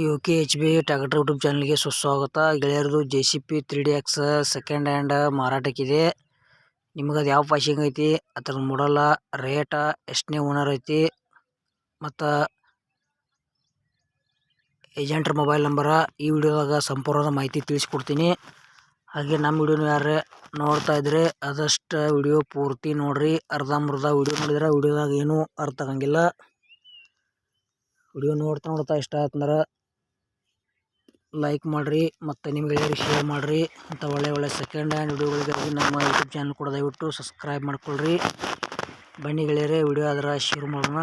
U K H B tractor YouTube ಚಾನಲ್ಗೆ ಸುಸ್ವಾಗತ. ಗೆಳೆಯರದು J C B three D X second hand ಮಾರಾಟಕ್ಕಿದೆ. ನಿಮ್ಗೆ ಅದು ಯಾವ ಫಾಶಿಂಗ್ ಐತಿ? ಅದ್ರ ಮೊಡಲ ರೇಟ ಎಷ್ಟನೇ ಓನರ್ ಐತಿ? ಮತ್ತು ಏಜೆಂಟ್ರ ಮೊಬೈಲ್ ನಂಬರ ಈ ವಿಡಿಯೋದಾಗ ಸಂಪೂರ್ಣದ ಮಾಹಿತಿ ತಿಳಿಸ್ಕೊಡ್ತೀನಿ. ಹಾಗೆ ನಮ್ಮ ವಿಡಿಯೋನ ಯಾರು ನೋಡ್ತಾ ಇದ್ರೆ ಆದಷ್ಟು ವಿಡಿಯೋ ಪೂರ್ತಿ ನೋಡ್ರಿ. ಅರ್ಧಂಬರ್ಧ ವಿಡಿಯೋ ನೋಡಿದ್ರೆ ವಿಡಿಯೋದಾಗ ಏನೂ ಅರ್ಥ ಆಗಂಗಿಲ್ಲ. ವಿಡಿಯೋ ನೋಡ್ತಾ ನೋಡ್ತಾ ಇಷ್ಟ ಆಯ್ತಂದ್ರೆ ಲೈಕ್ ಮಾಡಿರಿ ಮತ್ತು ನಿಮ್ಗೆ ಗೆಳೆಯರಿಗೆ ಶೇರ್ ಮಾಡಿರಿ ಅಂತ ಒಳ್ಳೆ ಒಳ್ಳೆ ಸೆಕೆಂಡ್ ಹ್ಯಾಂಡ್ ವಿಡಿಯೋಗಳಿಗಾಗಿ ನಮ್ಮ ಯೂಟ್ಯೂಬ್ ಚಾನಲ್ ಕೂಡ ದಯವಿಟ್ಟು ಸಬ್ಸ್ಕ್ರೈಬ್ ಮಾಡ್ಕೊಳ್ರಿ. ಬನ್ನಿ ಗೆಳೆಯರೇ ವಿಡಿಯೋ ಅದರ ಶುರು ಮಾಡೋಣ.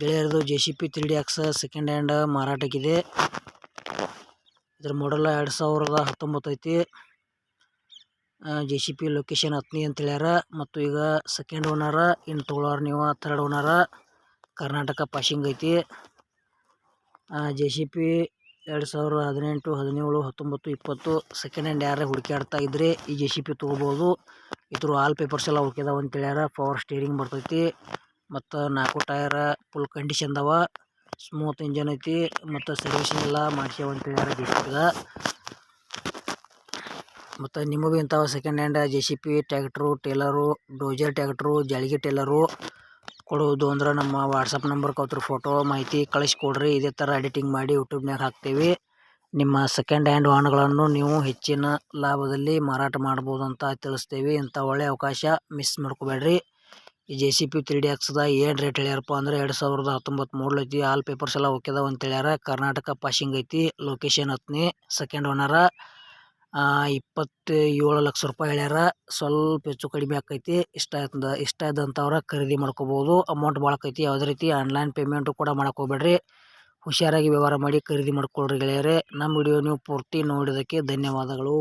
ಗೆಳೆಯರದು J C B three D X second hand ಮಾರಾಟಕ್ಕಿದೆ. ಇದ್ರ ಮಾಡಲ್ಲ ಎರಡು ಸಾವಿರದ ಹತ್ತೊಂಬತ್ತು ಐತಿ. ಜೆ ಸಿ ಪಿ ಲೊಕೇಶನ್ ಹತ್ನಿ ಅಂತ ಹೇಳ್ಯಾರ. ಮತ್ತು ಈಗ ಸೆಕೆಂಡ್ ಓನರ ಇನ್ನು ತೊಗೊಳೋರ ನೀವು ಥರ್ಡ್ ಓನರ ಕರ್ನಾಟಕ ಪಾಶಿಂಗ್ ಐತಿ. ಜೆ ಸಿ ಪಿ ಎರಡು ಸಾವಿರದ ಹದಿನೆಂಟು, ಹದಿನೇಳು, ಹತ್ತೊಂಬತ್ತು, ಇಪ್ಪತ್ತು ಸೆಕೆಂಡ್ ಹ್ಯಾಂಡ್ ಯಾರೇ ಹುಡುಕ್ಯಾಡ್ತಾ ಇದ್ರೆ ಈ ಜೆ ಸಿ ಪಿ ತೊಗೋಬೋದು. ಇದ್ರ ಆಲ್ ಪೇಪರ್ಸ್ ಎಲ್ಲ ಓಕೆ ಅದಾವ ಅಂತ ಹೇಳ್ಯಾರ ಪವರ್ ಸ್ಟೇರಿಂಗ್ ಬರ್ತೈತಿ. ಮತ್ತು ನಾಲ್ಕು ಟಯರ ಫುಲ್ ಕಂಡೀಷನ್ ಅದಾವ ಸ್ಮೂತ್ ಇಂಜನ್ ಐತಿ. ಮತ್ತು ಸರ್ವಿಸಿಂಗ್ ಎಲ್ಲ ಮಾಡ್ಸ್ಯಾವ ಅಂತ ಹೇಳ್ಯಾರ ಜೆ ಸಿ ಪಿಗೆ ಮತ್ತು ನಿಮಗೂ ಇಂಥವು second hand J C B tractor trailer dozer tractor ಜಾಳಿಗೆ trailer ಕೊಡುವುದು ಅಂದ್ರೆ ನಮ್ಮ ವಾಟ್ಸಪ್ ನಂಬರ್ ಅವ್ರ ಫೋಟೋ ಮಾಹಿತಿ ಕಳಿಸ್ಕೊಡ್ರಿ. ಇದೇ ಥರ ಎಡಿಟಿಂಗ್ ಮಾಡಿ ಯೂಟ್ಯೂಬ್ನಾಗ ಹಾಕ್ತೀವಿ. ನಿಮ್ಮ ಸೆಕೆಂಡ್ ಹ್ಯಾಂಡ್ ವಾಹನಗಳನ್ನು ನೀವು ಹೆಚ್ಚಿನ ಲಾಭದಲ್ಲಿ ಮಾರಾಟ ಮಾಡ್ಬೋದು ಅಂತ ತಿಳಿಸ್ತೀವಿ. ಇಂಥ ಒಳ್ಳೆಯ ಅವಕಾಶ ಮಿಸ್ ಮಾಡ್ಕೋಬೇಡ್ರಿ. ಈ J C B three D ಎಕ್ಸ್ದ ಏನು ರೇಟ್ ಹೇಳ್ಯಾರಪ್ಪ ಅಂದ್ರೆ ಎರಡು ಸಾವಿರದ ಹತ್ತೊಂಬತ್ತು ಮೂಡ್ಲು ಐತಿ. ಆಲ್ ಪೇಪರ್ಸ್ ಎಲ್ಲ ಹೋಗ್ಯದ ಅಂತ ಹೇಳ್ಯಾರ. ಕರ್ನಾಟಕ ಪಾಸಿಂಗ್ ಐತಿ. ಲೊಕೇಶನ್ ಹತ್ನಿ ಸೆಕೆಂಡ್ ಓನರ ಇಪ್ಪತ್ತು ಏಳು ಲಕ್ಷ ರೂಪಾಯಿ ಹೇಳ್ಯಾರ. ಸ್ವಲ್ಪ ಹೆಚ್ಚು ಕಡಿಮೆ ಆಕೈತಿ. ಇಷ್ಟ ಆಯ್ತದ, ಇಷ್ಟ ಇದ್ದಂಥವ್ರು ಖರೀದಿ ಮಾಡ್ಕೋಬೋದು. ಅಮೌಂಟ್ ಭಾಳ ಆಕೈತಿ. ಯಾವುದೇ ರೀತಿ ಆನ್ಲೈನ್ ಪೇಮೆಂಟು ಕೂಡ ಮಾಡಕ್ಕೆ ಹುಷಾರಾಗಿ ವ್ಯವಹಾರ ಮಾಡಿ ಖರೀದಿ ಮಾಡ್ಕೊಳ್ರಿ ಗೆಳೆಯರೇ. ನಮ್ಮ ವಿಡಿಯೋ ನೀವು ಪೂರ್ತಿ ನೋಡಿದ್ದಕ್ಕೆ ಧನ್ಯವಾದಗಳು.